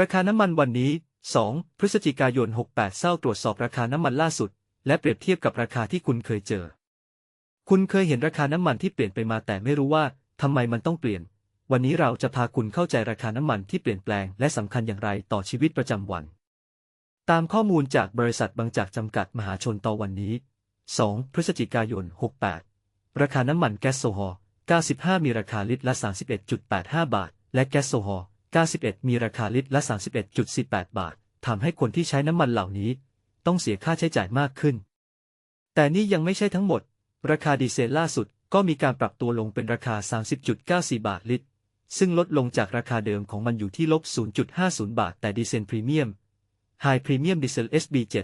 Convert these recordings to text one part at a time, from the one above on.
ราคาน้ำมันวันนี้ 2 พฤศจิกายน 68 เศร้าตรวจสอบราคาน้ำมันล่าสุด และเปรียบเทียบกับราคาที่คุณเคยเจอ คุณเคยเห็นราคาน้ำมันที่เปลี่ยนไปมาแต่ไม่รู้ว่าทำไมมันต้องเปลี่ยน วันนี้เราจะพาคุณเข้าใจราคาน้ำมันที่เปลี่ยนแปลง และสำคัญอย่างไรต่อชีวิตประจำวัน ตามข้อมูลจากบริษัทบางจากจำกัดมหาชนต่อวันนี้ 2 พฤศจิกายน 68 ราคาน้ำมันแก๊สโซฮอล์95 มีราคาลิตรละ 31.85 บาท และแก๊สโซฮอล์ 91 มีราคาลิตรละ 31.48 บาท ทำให้คนที่ใช้น้ำมันเหล่านี้ ต้องเสียค่าใช้จ่ายมากขึ้น แต่นี่ยังไม่ใช่ทั้งหมด ราคาดีเซลล่าสุดก็มีการปรับตัวลงเป็นราคา 30.94 บาทลิตร ซึ่งลดลงจากราคาเดิมของมันอยู่ที่ลบ 0.50 บาท แต่ดีเซลพรีเมียม High Premium Diesel SB7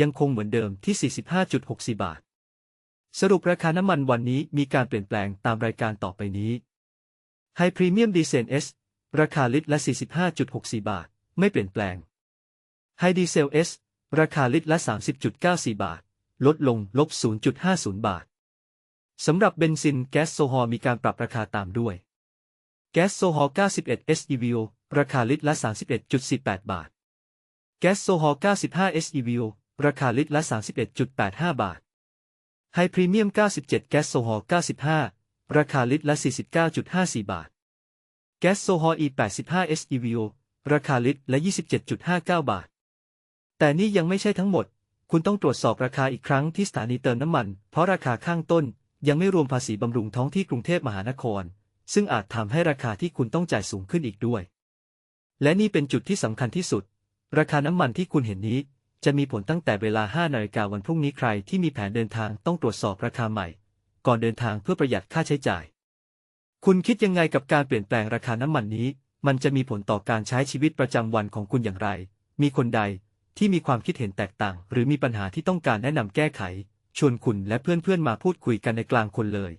ยังคงเหมือนเดิมที่ 45.64 บาท สรุปราคาน้ำมันวันนี้มีการเปลี่ยนแปลงตามรายการต่อไปนี้ High Premium Diesel S ราคาลิตรละ 45.64 บาท ไม่เปลี่ยนแปลง High Diesel S ราคาลิตรละ 30.94 บาท ลดลงลบ 0.50 บาท สำหรับเบนซินแก๊สโซฮอลมีการปรับราคาตามด้วย แก๊สโซฮอล91 SEVO ราคาลิตรละ 31.48 บาท แก๊สโซฮอล95 SEVO ราคาลิตรละ 31.85 บาท ไฮพรีเมียม 97 แก๊สโซฮอล95 ราคาลิตรละ 49.54 บาท แก๊สโซฮอล E85 SEVO ราคาลิตรละ 27.59 บาท แต่นี่ยังไม่ใช่ทั้งหมด คุณต้องตรวจสอบราคาอีกครั้งที่สถานีเติมน้ำมัน เพราะราคาข้างต้นยังไม่รวมภาษีบำรุงท้องที่กรุงเทพมหานคร ซึ่งอาจทำให้ราคาที่คุณต้องจ่ายสูงขึ้นอีกด้วย และนี่เป็นจุดที่สำคัญที่สุด ราคาน้ำมันที่คุณเห็นนี้ จะมีผลตั้งแต่เวลา 5 นาฬิกาวันพรุ่งนี้ใครที่มีแผนเดินทางต้องตรวจสอบราคาใหม่ ก่อนเดินทางเพื่อประหยัดค่าใช้จ่าย คุณคิดยังไงกับการเปลี่ยนแปลงราคาน้ำมันนี้ มันจะมีผลต่อการใช้ชีวิตประจำวันของคุณอย่างไร มีคนใดที่มีความคิดเห็นแตกต่าง หรือมีปัญหาที่ต้องการแนะนำแก้ไข ชวนคุณและเพื่อนๆมาพูดคุยกันในกลางคนเลย